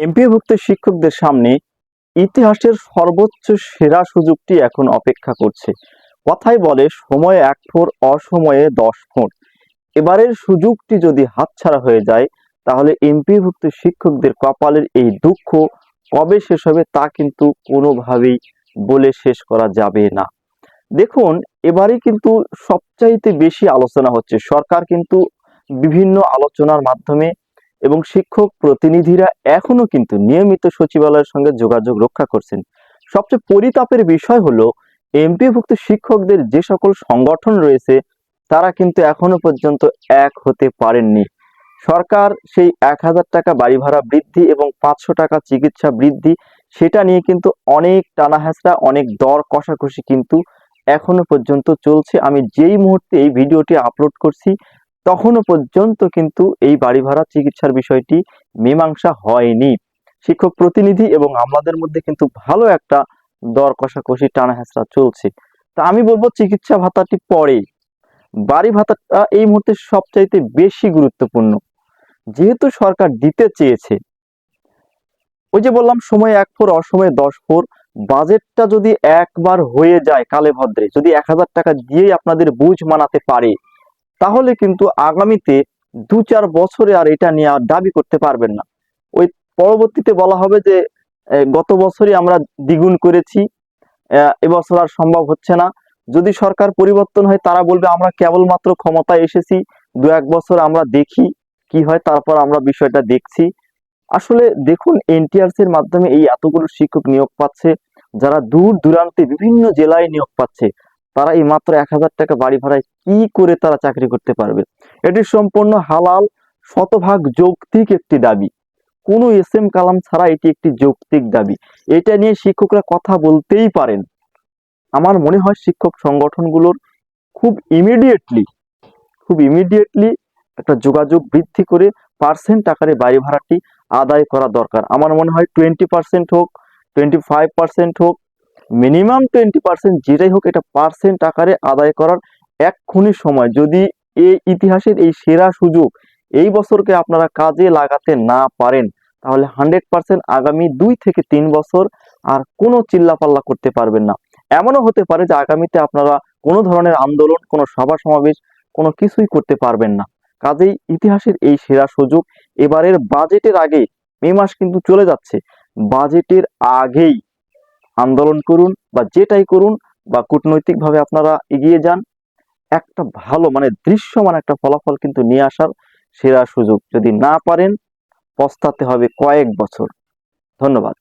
এমপিভুক্ত শিক্ষকদের সামনে ইতিহাসের সর্বোচ্চ সেরা সুযোগটি এখন অপেক্ষা করছে। কথাই বলে, সময়ে এক ফোর অসময়ে দশ ফোর এবারের সুযোগটি যদি হাতছাড়া হয়ে যায়, তাহলে এমপিভুক্ত শিক্ষকদের কপালের এই দুঃখ কবে শেষ হবে তা কিন্তু কোনোভাবেই বলে শেষ করা যাবে না। দেখুন এবারে কিন্তু সবচাইতে বেশি আলোচনা হচ্ছে। সরকার কিন্তু বিভিন্ন আলোচনার মাধ্যমে এবং শিক্ষক প্রতিনিধিরা এখনও কিন্তু নিয়মিত সচিবালয়ের সঙ্গে যোগাযোগ রক্ষা করছেন। সবচেয়ে পরিতাপের বিষয় হলো, এমপিভুক্ত শিক্ষকদের যে সকল সংগঠন রয়েছে, তারা কিন্তু এখনও পর্যন্ত এক হতে পারেননি। সরকার সেই এক হাজার টাকা বাড়ি ভাড়া বৃদ্ধি এবং পাঁচশো টাকা চিকিৎসা বৃদ্ধি, সেটা নিয়ে কিন্তু অনেক টানা হেঁচড়া অনেক দর কষাকষি কিন্তু এখনও পর্যন্ত চলছে। আমি যেই মুহূর্তে এই ভিডিওটি আপলোড করছি তখনও পর্যন্ত কিন্তু এই বাড়ি ভাড়া চিকিৎসার বিষয়টি মীমাংসা হয়নি। শিক্ষক প্রতিনিধি এবং আমলাদের মধ্যে কিন্তু ভালো একটা দর কষাকষি টানা চলছে। তা আমি বলব চিকিৎসা ভাতাটি পরে বাড়ি ভাতাটা এই মুহূর্তে সবচাইতে বেশি গুরুত্বপূর্ণ। যেহেতু সরকার দিতে চেয়েছে। ওই যে বললাম, সময় এক ফোর, অসময়ে দশ ফোর। বাজেটটা যদি একবার হয়ে যায় কালে ভদ্রে যদি এক হাজার টাকা দিয়েই আপনাদের বুঝ মানাতে পারে তাহলে কিন্তু আগামীতে দু চার বছরে আর এটা নিয়ে আর দাবি করতে পারবেন না। ওই পরবর্তীতে বলা হবে যে গত বছরই আমরা দ্বিগুণ করেছি এবছর আর সম্ভব হচ্ছে না। যদি সরকার পরিবর্তন হয়, তারা বলবে আমরা কেবলমাত্র ক্ষমতায় এসেছি, দু এক বছর আমরা দেখি কি হয়, তারপর আমরা বিষয়টা দেখছি। আসলে দেখুন, এনটিআরসি এর মাধ্যমে এই এতগুলো শিক্ষক নিয়োগ পাচ্ছে, যারা দূর দূরান্তে বিভিন্ন জেলায় নিয়োগ পাচ্ছে। তারা এই মাত্র এক হাজার টাকা বাড়ি ভাড়ায় কি করে তারা চাকরি করতে পারবে? এটি সম্পূর্ণ হালাল, শতভাগ যৌক্তিক একটি দাবি। কোনো এস এম কালাম ছাড়া এটি একটি যৌক্তিক দাবি। এটা নিয়ে শিক্ষকরা কথা বলতেই পারেন। আমার মনে হয় শিক্ষক সংগঠনগুলোর খুব ইমিডিয়েটলি খুব ইমিডিয়েটলি একটা যোগাযোগ বৃদ্ধি করে পার্সেন্ট আকারে বাড়ি ভাড়াটি আদায় করা দরকার। আমার মনে হয় টোয়েন্টি পার্সেন্ট হোক টোয়েন্টি ফাইভ পার্সেন্ট হোক মিনিমাম টোয়েন্টি পার্সেন্ট যেটাই হোক এটা পার্সেন্ট আকারে আদায় করার এক্ষুনি সময়। যদি এই ইতিহাসের এই সেরা সুযোগ এই বছরকে আপনারা কাজে লাগাতে না পারেন, তাহলে হান্ড্রেড পার্সেন্ট আগামী দুই থেকে তিন বছর আর কোনো চিল্লাপাল্লা করতে পারবেন না। এমনও হতে পারে যে আগামীতে আপনারা কোনো ধরনের আন্দোলন, কোনো সভা সমাবেশ, কোনো কিছুই করতে পারবেন না। কাজেই ইতিহাসের এই সেরা সুযোগ এবারের বাজেটের আগে মে মাস কিন্তু চলে যাচ্ছে। বাজেটের আগেই আন্দোলন করুন বা যেটাই করুন বা কূটনৈতিকভাবে আপনারা এগিয়ে যান, একটা ভালো মানে দৃশ্যমান একটা ফলাফল কিন্তু নিয়ে আসার সেরা সুযোগ। যদি না পারেন, পস্তাতে হবে কয়েক বছর। ধন্যবাদ।